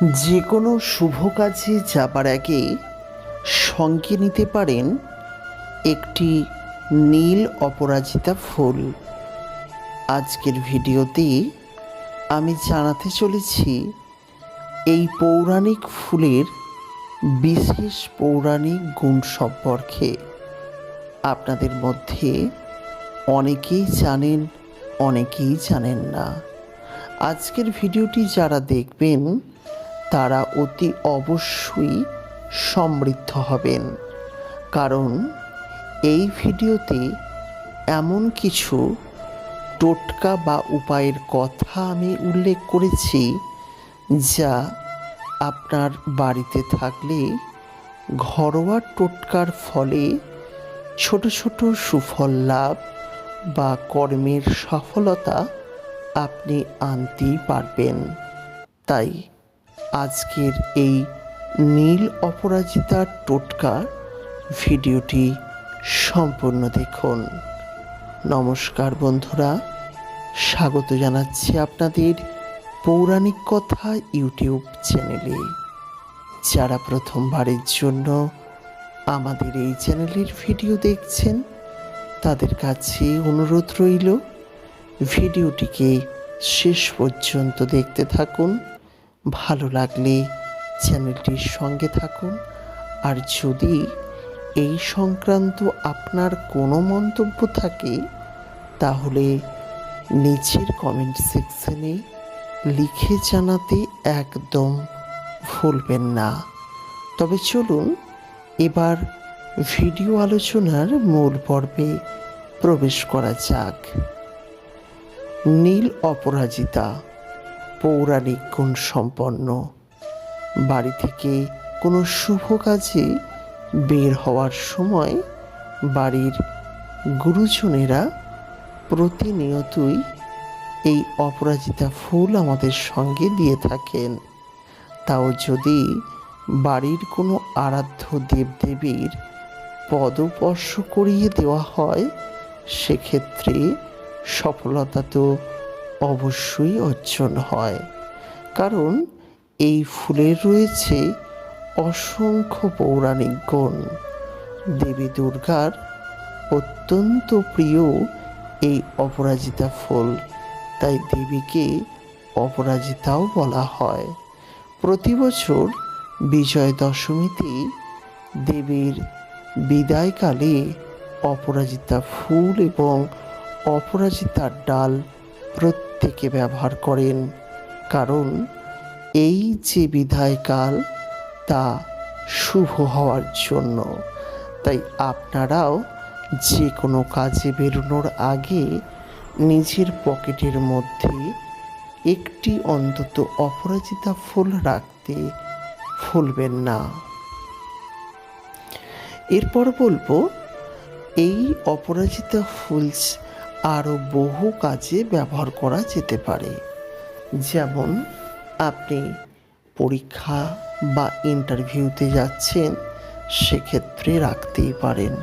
যে কোনো শুভ কাজে যাবার আগে সঙ্গে নিতে পারেন একটি নীল অপরাজিতা ফুল। আজকের ভিডিওতে আমি জানাতে চলেছি, এই পৌরাণিক ফুলের বিশেষ পৌরাণিক গুণ সম্পর্কে। আপনাদের মধ্যে অনেকেই জানেন অনেকেই জানেন না। আজকের ভিডিওটি যারা দেখবেন তারা অতি অবশ্যই সমৃদ্ধ হবেন। কারণ এই ভিডিওতে এমন কিছু টোটকা বা উপায়ের কথা আমি উল্লেখ করেছি যা আপনার বাড়িতে থাকলে ঘরোয়া টোটকার ফলে ছোট ছোট সুফল লাভ বা কর্মের সফলতা আপনি আনতেই পারবেন। তাই আজকের এই নীল অপরাজিতার টোটকা ভিডিওটি সম্পূর্ণ দেখুন। নমস্কার বন্ধুরা, স্বাগত জানাচ্ছি আপনাদের পৌরাণিক কথা ইউটিউব চ্যানেলে। যারা প্রথমবারের জন্য আমাদের এই চ্যানেলের ভিডিও দেখছেন, তাদের কাছে অনুরোধ রইল, ভিডিওটিকে শেষ পর্যন্ত দেখতে থাকুন। ভালো লাগলে চ্যানেলটির সঙ্গে থাকুন। আর যদি এই সংক্রান্ত আপনার কোনো মন্তব্য থাকে, তাহলে নিচের কমেন্ট সেকশনে লিখে জানাতে একদম ভুলবেন না। তবে চলুন এবার ভিডিও আলোচনার মূল পর্বে প্রবেশ করা যাক। নীল অপরাজিতা পৌরাণিক গুণ সম্পন্ন। বাড়ি থেকে কোনো শুভ কাজে বের হওয়ার সময় বাড়ির গুরুজনেরা প্রতিনিয়তই এই অপরাজিতা ফুল আমাদের সঙ্গে দিয়ে থাকেন। তাও যদি বাড়ির কোনো আরাধ্য দেবদেবীর পদস্পর্শ করিয়ে দেওয়া হয়, সেক্ষেত্রে সফলতা তো অবশ্যই অর্জন হয়। কারণ এই ফুলের রয়েছে অসংখ্য পৌরাণিক গুণ। দেবী দুর্গার অত্যন্ত প্রিয় এই অপরাজিতা ফুল, তাই দেবীকে অপরাজিতাও বলা হয়। প্রতি বছর বিজয় দশমীতে দেবীর বিদায়কালে অপরাজিতা ফুল এবং অপরাজিতার ডাল প্রত্যেকে ব্যবহার করেন, কারণ এই যে বিধায়কাল তা শুভ হওয়ার জন্য। তাই আপনারাও যে কোনো কাজে বেরোনোর আগে নিজের পকেটের মধ্যে একটি অন্তত অপরাজিতা ফুল রাখতে ফুলবেন না। এরপর বলব, এই অপরাজিতা ফুলস আরও বহু কাজে ব্যবহার করা যেতে পারে। যেমন, আপনি পরীক্ষা বা ইন্টারভিউতে যাচ্ছেন, সেক্ষেত্রে রাখতেই পারেন।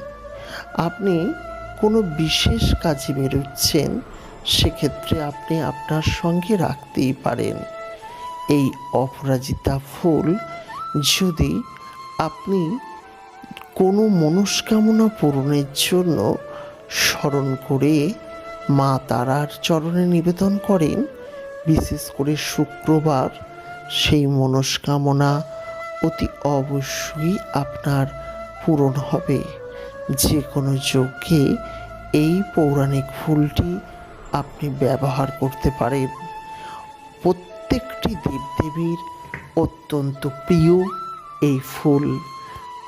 আপনি কোনো বিশেষ কাজে বেরোচ্ছেন, সেক্ষেত্রে আপনি আপনার সঙ্গে রাখতেই পারেন। এই অপরাজিতা ফুল যদি আপনি কোনো মনস্কামনা পূরণের জন্য স্মরণ করে মা তারার চরণে নিবেদন করেন, বিশেষ করে শুক্রবার সেই মনস্কামনা অতি অবশ্যই আপনার পূরণ হবে। যে কোনো যজ্ঞে এই পৌরাণিক ফুলটি আপনি ব্যবহার করতে পারেন। প্রত্যেকটি দেবদেবীর অত্যন্ত প্রিয় এই ফুল।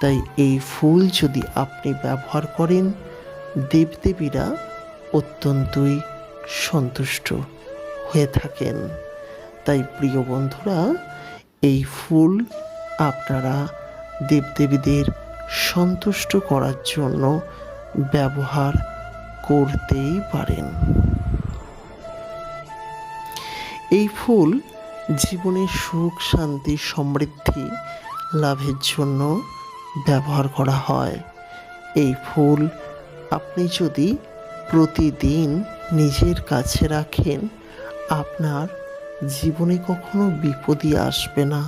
তাই এই ফুল যদি আপনি ব্যবহার করেন, দেবদেবীরা অত্যন্তই সন্তুষ্ট হয়ে থাকেন। তাই প্রিয় বন্ধুরা, এই ফুল আপনারা দেবদেবীদের সন্তুষ্ট করার জন্য ব্যবহার করতেই পারেন। এই ফুল জীবনে সুখ, শান্তি, সমৃদ্ধি লাভের জন্য ব্যবহার করা হয়। এই ফুল আপনি যদি প্রতিদিন নিজের কাছে রাখেন, আপনার জীবনে কখনো বিপদই আসবে না।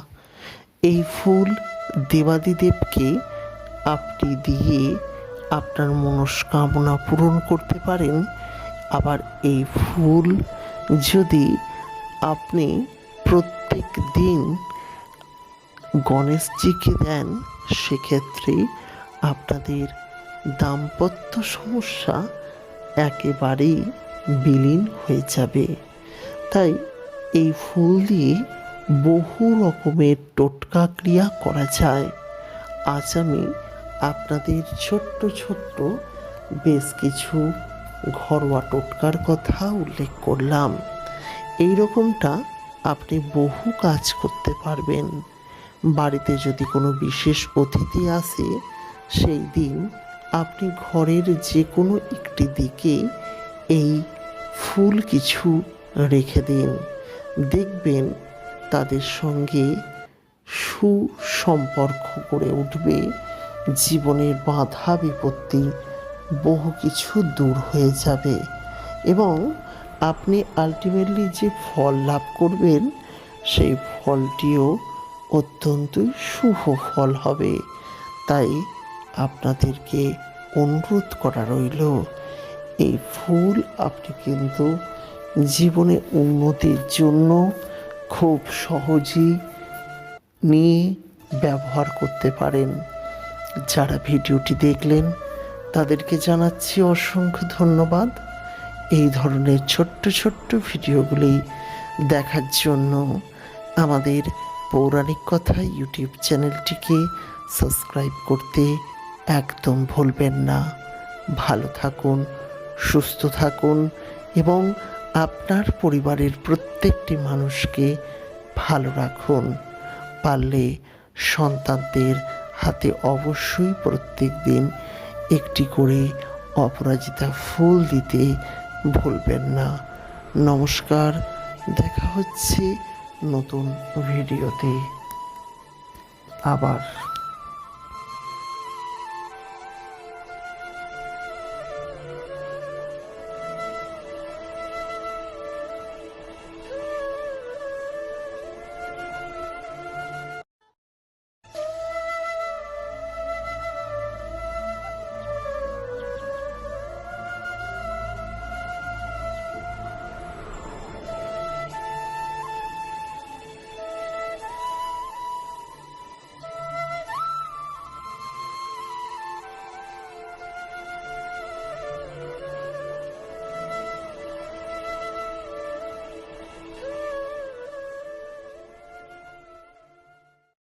এই ফুল দেবাদিদেবকে আপনি দিয়ে আপনার মনস্কামনা পূরণ করতে পারেন। আবার এই ফুল যদি আপনি প্রত্যেক দিন গণেশজিকে দেন, সেক্ষেত্রে আপনাদের দাম্পত্য সমস্যা একেবারেই বিলীন হয়ে যাবে। তাই এই ফুল দিয়ে বহু রকমের টোটকা ক্রিয়া করা যায়। আজ আমি আপনাদের ছোট্ট ছোট্ট বেশ কিছু ঘরোয়া টোটকার কথা উল্লেখ করলাম। এই রকমটা আপনি বহু কাজ করতে পারবেন। বাড়িতে যদি কোনো বিশেষ অতিথি আসে, সেই দিন আপনি ঘরের যে কোনো একটি দিকে এই ফুল কিছু রেখে দিন। দেখবেন তাদের সঙ্গে সুসম্পর্ক করে উঠবে। জীবনের বাধা বিপত্তি বহু কিছু দূর হয়ে যাবে এবং আপনি আলটিমেটলি যে ফল লাভ করবেন, সেই ফলটিও অত্যন্তই শুভ ফল হবে। তাই আপনাদেরকে অনুরোধ করা রইল, এই ফুল আপনি কিন্তু জীবনে উন্নতির জন্য খুব সহজেই নিয়ে ব্যবহার করতে পারেন। যারা ভিডিওটি দেখলেন, তাদেরকে জানাচ্ছি অসংখ্য ধন্যবাদ। এই ধরনের ছোট্ট ছোট্ট ভিডিওগুলি দেখার জন্য আমাদের পৌরাণিক কথা ইউটিউব চ্যানেলটিকে সাবস্ক্রাইব করতে একদম ভুলবেন না। ভালো থাকুন, সুস্থ থাকুন এবং আপনার পরিবারের প্রত্যেকটি মানুষকে ভালো রাখুন। পারলে সন্তানদের হাতে অবশ্যই প্রত্যেক দিন একটি করে অপরাজিতা ফুল দিতে ভুলবেন না। নমস্কার, দেখা হচ্ছে নতুন ভিডিওতে। আবার।